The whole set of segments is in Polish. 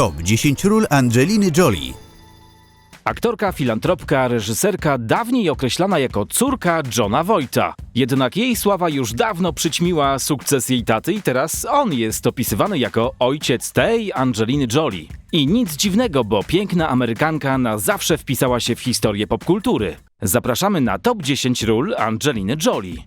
Top 10 ról Angeliny Jolie. Aktorka, filantropka, reżyserka, dawniej określana jako córka Johna Voigta. Jednak jej sława już dawno przyćmiła sukces jej taty i teraz on jest opisywany jako ojciec tej Angeliny Jolie. I nic dziwnego, bo piękna Amerykanka na zawsze wpisała się w historię popkultury. Zapraszamy na top 10 ról Angeliny Jolie.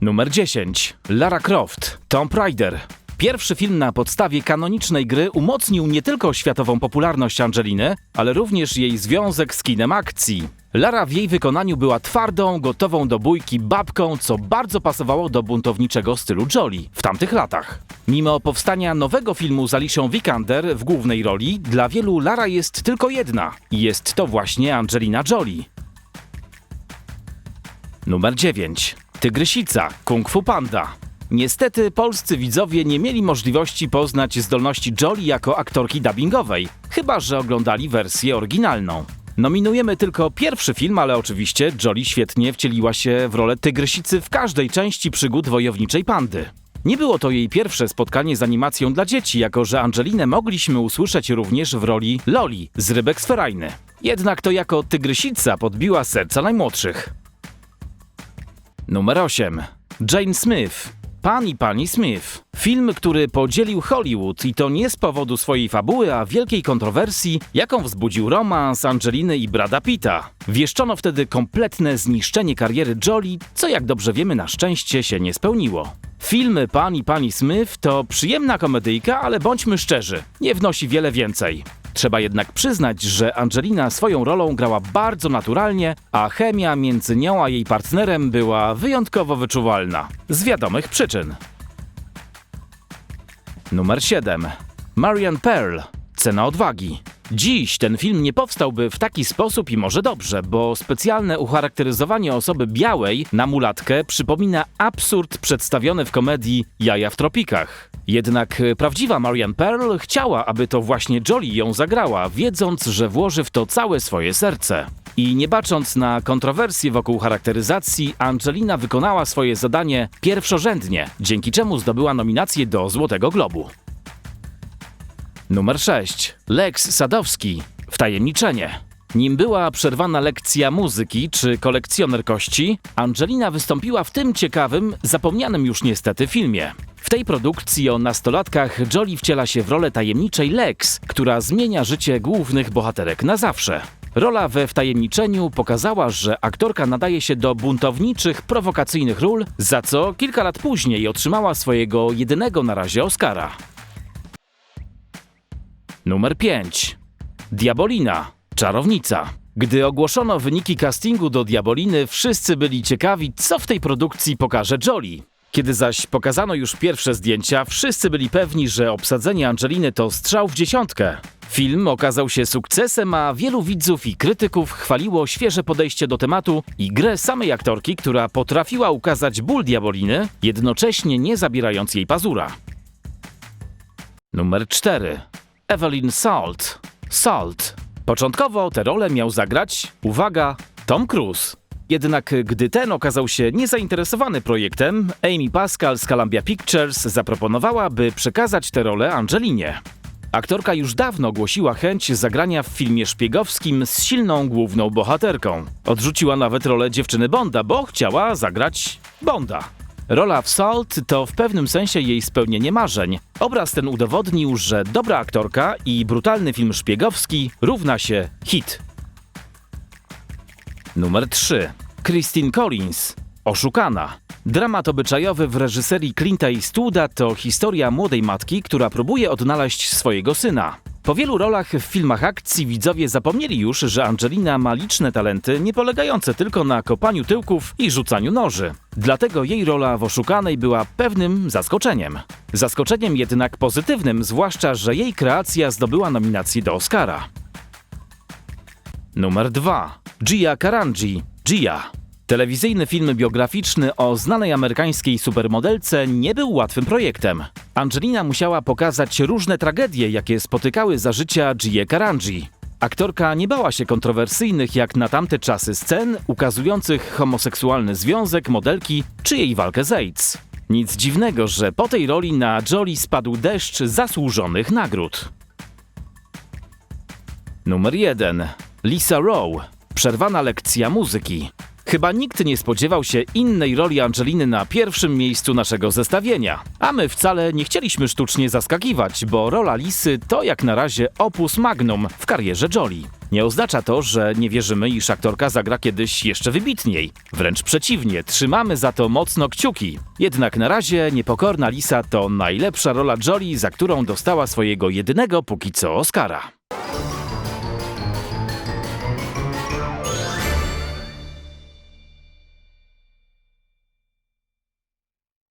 Numer 10. Lara Croft. Tomb Raider. Pierwszy film na podstawie kanonicznej gry umocnił nie tylko światową popularność Angeliny, ale również jej związek z kinem akcji. Lara w jej wykonaniu była twardą, gotową do bójki babką, co bardzo pasowało do buntowniczego stylu Jolie w tamtych latach. Mimo powstania nowego filmu z Alicią Vikander w głównej roli, dla wielu Lara jest tylko jedna. i Jest to właśnie Angelina Jolie. Numer 9. Tygrysica, Kung Fu Panda. Niestety polscy widzowie nie mieli możliwości poznać zdolności Jolie jako aktorki dubbingowej, chyba że oglądali wersję oryginalną. Nominujemy tylko pierwszy film, ale oczywiście Jolie świetnie wcieliła się w rolę tygrysicy w każdej części przygód wojowniczej pandy. Nie było to jej pierwsze spotkanie z animacją dla dzieci, jako że Angelinę mogliśmy usłyszeć również w roli Loli z Rybek Sferajny. Jednak to jako tygrysica podbiła serca najmłodszych. Numer 8. Jane Smith. Pan i pani Smith. Film, który podzielił Hollywood i to nie z powodu swojej fabuły, a wielkiej kontrowersji, jaką wzbudził romans Angeliny i Brada Pitta. Wieszczono wtedy kompletne zniszczenie kariery Jolie, co jak dobrze wiemy na szczęście się nie spełniło. Film Pan i pani Smith to przyjemna komedyjka, ale bądźmy szczerzy, nie wnosi wiele więcej. Trzeba jednak przyznać, że Angelina swoją rolą grała bardzo naturalnie, a chemia między nią a jej partnerem była wyjątkowo wyczuwalna. Z wiadomych przyczyn. Numer 7. Marian Pearl. Cena odwagi. Dziś ten film nie powstałby w taki sposób i może dobrze, bo specjalne ucharakteryzowanie osoby białej na mulatkę przypomina absurd przedstawiony w komedii Jaja w tropikach. Jednak e, prawdziwa Marian Pearl chciała, aby to właśnie Jolie ją zagrała, wiedząc, że włoży w to całe swoje serce. I nie bacząc na kontrowersje wokół charakteryzacji, Angelina wykonała swoje zadanie pierwszorzędnie, dzięki czemu zdobyła nominację do Złotego Globu. Numer 6. Lex Sadowski. Wtajemniczenie. Nim była przerwana lekcja muzyki czy kolekcjoner kości, Angelina wystąpiła w tym ciekawym, zapomnianym już niestety filmie. W tej produkcji o nastolatkach Jolie wciela się w rolę tajemniczej Lex, która zmienia życie głównych bohaterek na zawsze. Rola we wtajemniczeniu pokazała, że aktorka nadaje się do buntowniczych, prowokacyjnych ról, za co kilka lat później otrzymała swojego jedynego na razie Oscara. Numer 5. Diabolina. Czarownica. Gdy ogłoszono wyniki castingu do Diaboliny, wszyscy byli ciekawi, co w tej produkcji pokaże Jolie. Kiedy zaś pokazano już pierwsze zdjęcia, wszyscy byli pewni, że obsadzenie Angeliny to strzał w dziesiątkę. Film okazał się sukcesem, a wielu widzów i krytyków chwaliło świeże podejście do tematu i grę samej aktorki, która potrafiła ukazać ból Diaboliny, jednocześnie nie zabierając jej pazura. Numer 4. Evelyn Salt. Salt. Początkowo tę rolę miał zagrać, uwaga, Tom Cruise. Jednak gdy ten okazał się niezainteresowany projektem, Amy Pascal z Columbia Pictures zaproponowała, by przekazać tę rolę Angelinie. Aktorka już dawno ogłosiła chęć zagrania w filmie szpiegowskim z silną główną bohaterką. Odrzuciła nawet rolę dziewczyny Bonda, bo chciała zagrać Bonda. Rola w Salt to w pewnym sensie jej spełnienie marzeń. Obraz ten udowodnił, że dobra aktorka i brutalny film szpiegowski równa się hit. Numer 3. Christine Collins. Oszukana. Dramat obyczajowy w reżyserii Clint'a Eastwooda to historia młodej matki, która próbuje odnaleźć swojego syna. Po wielu rolach w filmach akcji widzowie zapomnieli już, że Angelina ma liczne talenty, nie polegające tylko na kopaniu tyłków i rzucaniu noży. Dlatego jej rola w Oszukanej była pewnym zaskoczeniem. Zaskoczeniem jednak pozytywnym, zwłaszcza, że jej kreacja zdobyła nominację do Oscara. Numer 2. Gia Karanji. Gia. Telewizyjny film biograficzny o znanej amerykańskiej supermodelce nie był łatwym projektem. Angelina musiała pokazać różne tragedie, jakie spotykały za życia Gia Karanji. Aktorka nie bała się kontrowersyjnych jak na tamte czasy scen ukazujących homoseksualny związek modelki czy jej walkę z AIDS. Nic dziwnego, że po tej roli na Jolie spadł deszcz zasłużonych nagród. Numer 1. Lisa Rowe. Przerwana lekcja muzyki. Chyba nikt nie spodziewał się innej roli Angeliny na pierwszym miejscu naszego zestawienia. A my wcale nie chcieliśmy sztucznie zaskakiwać, bo rola Lisy to jak na razie opus magnum w karierze Jolie. Nie oznacza to, że nie wierzymy, iż aktorka zagra kiedyś jeszcze wybitniej. Wręcz przeciwnie, trzymamy za to mocno kciuki. Jednak na razie Niepokorna Lisa to najlepsza rola Jolie, za którą dostała swojego jedynego póki co Oscara.